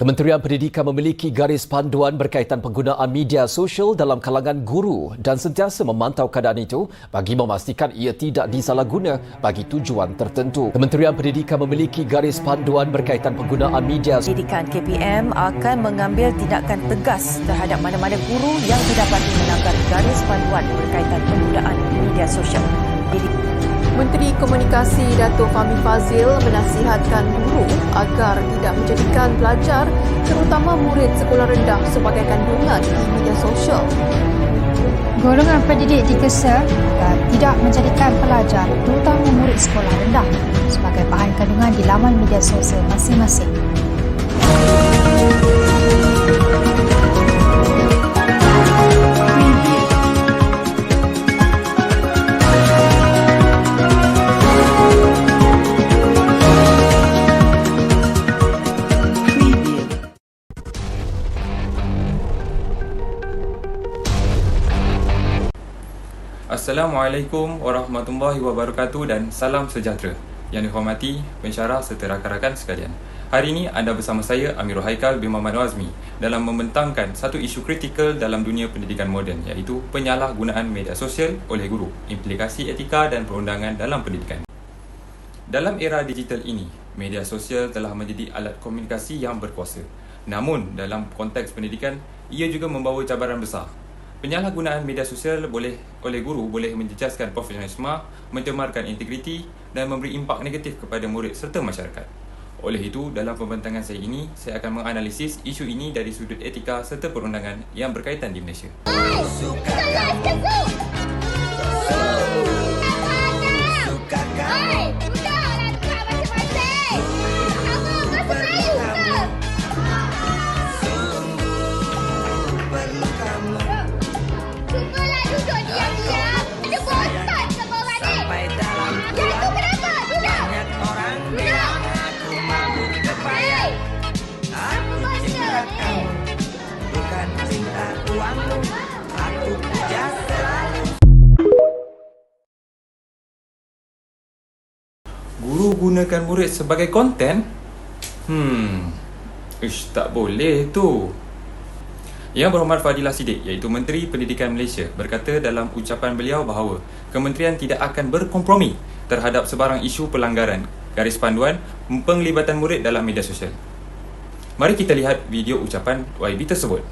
Kementerian Pendidikan memiliki garis panduan berkaitan penggunaan media sosial dalam kalangan guru dan sentiasa memantau keadaan itu bagi memastikan ia tidak disalahguna bagi tujuan tertentu. Kementerian Pendidikan memiliki garis panduan berkaitan penggunaan media Pendidikan KPM akan mengambil tindakan tegas terhadap mana-mana guru yang didapati melanggar garis panduan berkaitan penggunaan media sosial. Menteri Komunikasi Datuk Fahmi Fazil menasihatkan guru agar tidak menjadikan pelajar terutama murid sekolah rendah sebagai kandungan di media sosial. Golongan pendidik dikesa agar tidak menjadikan pelajar terutama murid sekolah rendah sebagai bahan kandungan di laman media sosial masing-masing. Assalamualaikum warahmatullahi wabarakatuh dan salam sejahtera yang dihormati pensyarah serta rakan-rakan sekalian. Hari ini anda bersama saya Amirul Haikal bin Muhammad Azmi dalam membentangkan satu isu kritikal dalam dunia pendidikan moden iaitu penyalahgunaan media sosial oleh guru, implikasi etika dan perundangan dalam pendidikan. Dalam era digital ini, media sosial telah menjadi alat komunikasi yang berkuasa. Namun, dalam konteks pendidikan, ia juga membawa cabaran besar Penyalahgunaan media sosial boleh oleh guru boleh menjejaskan profesionalisme, mencemarkan integriti dan memberi impak negatif kepada murid serta masyarakat. Oleh itu, dalam pembentangan saya ini, saya akan menganalisis isu ini dari sudut etika serta perundangan yang berkaitan di Malaysia. Suka Guru murid sebagai konten? Hmm. Ish, tak boleh tu. Yang berhormat Fadilah Sidik iaitu Menteri Pendidikan Malaysia berkata dalam ucapan beliau bahawa kementerian tidak akan berkompromi terhadap sebarang isu pelanggaran garis panduan penglibatan murid dalam media sosial. Mari kita lihat video ucapan YB tersebut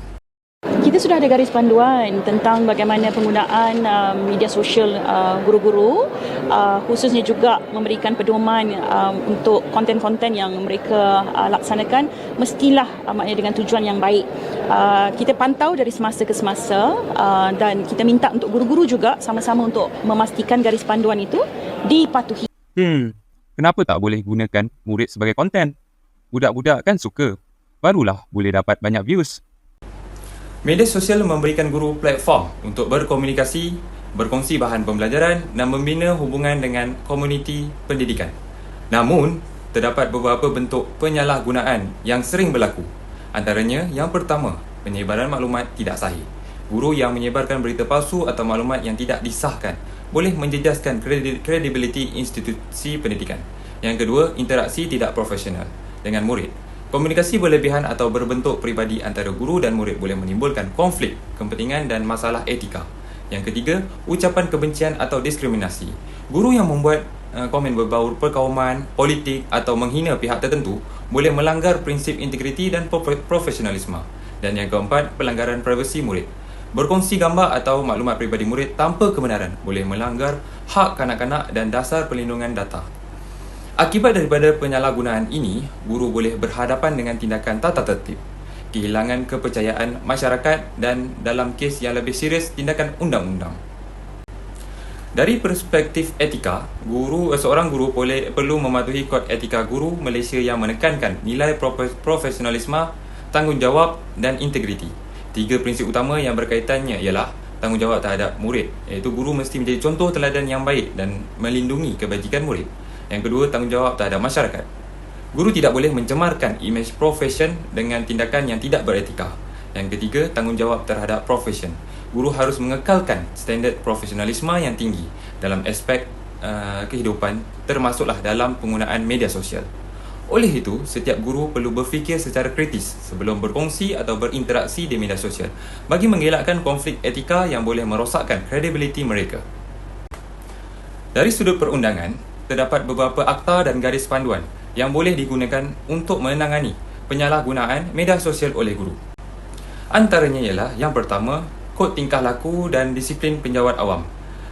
kita sudah ada garis panduan tentang bagaimana penggunaan uh, media sosial uh, guru-guru uh, khususnya juga memberikan pedoman uh, untuk konten-konten yang mereka uh, laksanakan. Mestilah uh, maknanya dengan tujuan yang baik. Uh, kita pantau dari semasa ke semasa uh, dan kita minta untuk guru-guru juga sama-sama untuk memastikan garis panduan itu dipatuhi. Hmm kenapa tak boleh gunakan murid sebagai konten? Budak-budak kan suka. Barulah boleh dapat banyak views Media sosial memberikan guru platform untuk berkomunikasi, berkongsi bahan pembelajaran dan membina hubungan dengan komuniti pendidikan. Namun, terdapat beberapa bentuk penyalahgunaan yang sering berlaku. Antaranya, yang pertama, penyebaran maklumat tidak sahih. Guru yang menyebarkan berita palsu atau maklumat yang tidak disahkan boleh menjejaskan kredibiliti institusi pendidikan. Yang kedua, interaksi tidak profesional dengan murid. Komunikasi berlebihan atau berbentuk peribadi antara guru dan murid boleh menimbulkan konflik, kepentingan dan masalah etika. Yang ketiga, ucapan kebencian atau diskriminasi. Guru yang membuat uh, komen berbau perkauman, politik atau menghina pihak tertentu boleh melanggar prinsip integriti dan profesionalisme. Dan yang keempat, pelanggaran privasi murid. Berkongsi gambar atau maklumat peribadi murid tanpa kebenaran boleh melanggar hak kanak-kanak dan dasar perlindungan data. Akibat daripada penyalahgunaan ini, guru boleh berhadapan dengan tindakan tata tertib, kehilangan kepercayaan masyarakat dan dalam kes yang lebih serius, tindakan undang-undang. Dari perspektif etika, guru seorang guru boleh perlu mematuhi kod etika guru Malaysia yang menekankan nilai profesionalisme, tanggungjawab dan integriti. Tiga prinsip utama yang berkaitannya ialah tanggungjawab terhadap murid, iaitu guru mesti menjadi contoh teladan yang baik dan melindungi kebajikan murid. Yang kedua, tanggungjawab terhadap masyarakat. Guru tidak boleh mencemarkan imej profesion dengan tindakan yang tidak beretika. Yang ketiga, tanggungjawab terhadap profesion. Guru harus mengekalkan standard profesionalisme yang tinggi dalam aspek uh, kehidupan termasuklah dalam penggunaan media sosial. Oleh itu, setiap guru perlu berfikir secara kritis sebelum berkongsi atau berinteraksi di media sosial bagi mengelakkan konflik etika yang boleh merosakkan kredibiliti mereka. Dari sudut perundangan, terdapat beberapa akta dan garis panduan yang boleh digunakan untuk menangani penyalahgunaan media sosial oleh guru. Antaranya ialah yang pertama, kod tingkah laku dan disiplin penjawat awam.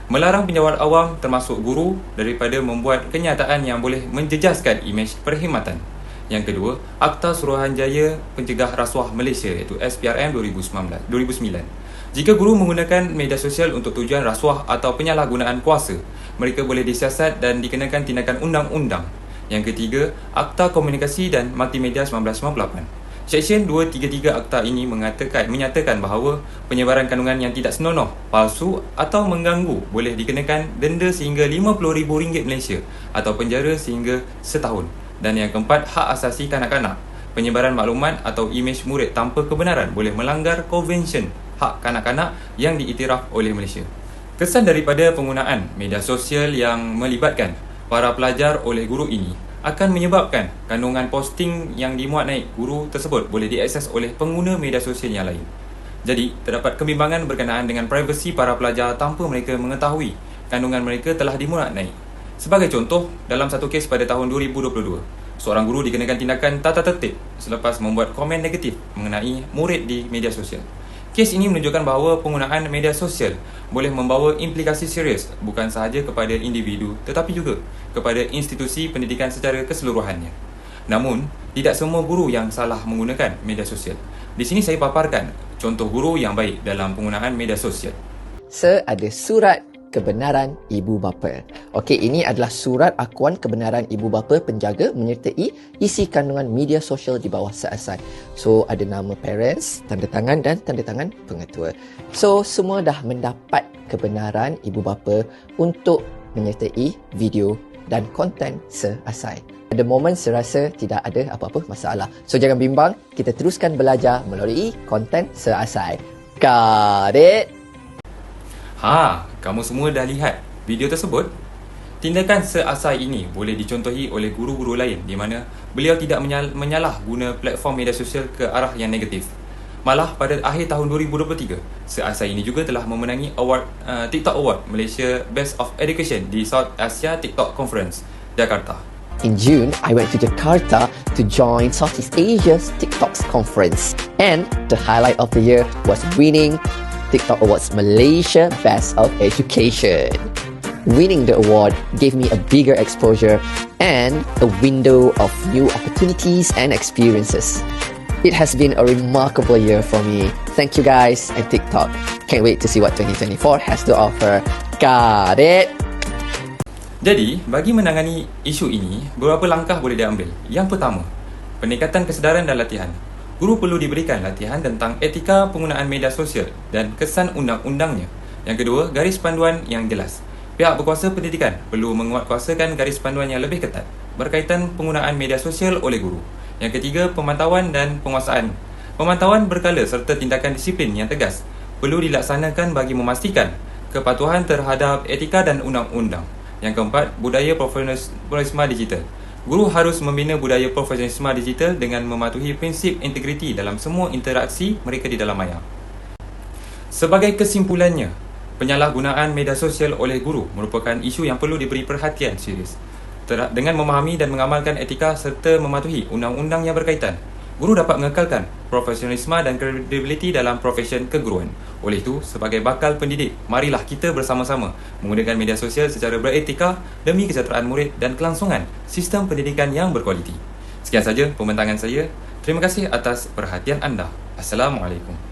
Melarang penjawat awam termasuk guru daripada membuat kenyataan yang boleh menjejaskan imej perkhidmatan. Yang kedua, Akta Suruhanjaya Pencegah Rasuah Malaysia iaitu SPRM 2019, 2009. Jika guru menggunakan media sosial untuk tujuan rasuah atau penyalahgunaan kuasa, mereka boleh disiasat dan dikenakan tindakan undang-undang. Yang ketiga, Akta Komunikasi dan Multimedia 1998. Seksyen 233 Akta ini mengatakan menyatakan bahawa penyebaran kandungan yang tidak senonoh, palsu atau mengganggu boleh dikenakan denda sehingga RM50,000 Malaysia atau penjara sehingga setahun. Dan yang keempat, hak asasi kanak-kanak. Penyebaran maklumat atau imej murid tanpa kebenaran boleh melanggar konvensyen hak kanak-kanak yang diiktiraf oleh Malaysia. Kesan daripada penggunaan media sosial yang melibatkan para pelajar oleh guru ini akan menyebabkan kandungan posting yang dimuat naik guru tersebut boleh diakses oleh pengguna media sosial yang lain. Jadi, terdapat kebimbangan berkenaan dengan privasi para pelajar tanpa mereka mengetahui kandungan mereka telah dimuat naik. Sebagai contoh, dalam satu kes pada tahun 2022, seorang guru dikenakan tindakan tata tertib selepas membuat komen negatif mengenai murid di media sosial. Kes ini menunjukkan bahawa penggunaan media sosial boleh membawa implikasi serius bukan sahaja kepada individu tetapi juga kepada institusi pendidikan secara keseluruhannya. Namun, tidak semua guru yang salah menggunakan media sosial. Di sini saya paparkan contoh guru yang baik dalam penggunaan media sosial. Sir, ada surat kebenaran ibu bapa. Okey, ini adalah surat akuan kebenaran ibu bapa penjaga menyertai isi kandungan media sosial di bawah seasai. So, ada nama parents, tanda tangan dan tanda tangan pengetua. So, semua dah mendapat kebenaran ibu bapa untuk menyertai video dan konten seasai. Ada momen serasa tidak ada apa-apa masalah. So jangan bimbang, kita teruskan belajar melalui konten seasai. Got it? Ha, kamu semua dah lihat video tersebut? Tindakan seasai ini boleh dicontohi oleh guru-guru lain di mana beliau tidak menyal- menyalah guna platform media sosial ke arah yang negatif. Malah pada akhir tahun 2023, seasai ini juga telah memenangi award uh, TikTok Award Malaysia Best of Education di South Asia TikTok Conference, Jakarta. In June, I went to Jakarta to join Southeast Asia's TikToks conference. And the highlight of the year was winning TikTok Awards Malaysia Best of Education. Winning the award gave me a bigger exposure and a window of new opportunities and experiences. It has been a remarkable year for me. Thank you guys and TikTok. Can't wait to see what 2024 has to offer. Got it? Jadi, bagi menangani isu ini, beberapa langkah boleh diambil. Yang pertama, peningkatan kesedaran dan latihan. Guru perlu diberikan latihan tentang etika penggunaan media sosial dan kesan undang-undangnya. Yang kedua, garis panduan yang jelas. Pihak berkuasa pendidikan perlu menguatkuasakan garis panduan yang lebih ketat berkaitan penggunaan media sosial oleh guru. Yang ketiga, pemantauan dan penguasaan. Pemantauan berkala serta tindakan disiplin yang tegas perlu dilaksanakan bagi memastikan kepatuhan terhadap etika dan undang-undang. Yang keempat, budaya profesionalisme digital. Guru harus membina budaya profesionalisme digital dengan mematuhi prinsip integriti dalam semua interaksi mereka di dalam maya. Sebagai kesimpulannya, penyalahgunaan media sosial oleh guru merupakan isu yang perlu diberi perhatian serius. Dengan memahami dan mengamalkan etika serta mematuhi undang-undang yang berkaitan, guru dapat mengekalkan profesionalisme dan kredibiliti dalam profesyen keguruan. Oleh itu, sebagai bakal pendidik, marilah kita bersama-sama menggunakan media sosial secara beretika demi kesejahteraan murid dan kelangsungan sistem pendidikan yang berkualiti. Sekian saja pembentangan saya. Terima kasih atas perhatian anda. Assalamualaikum.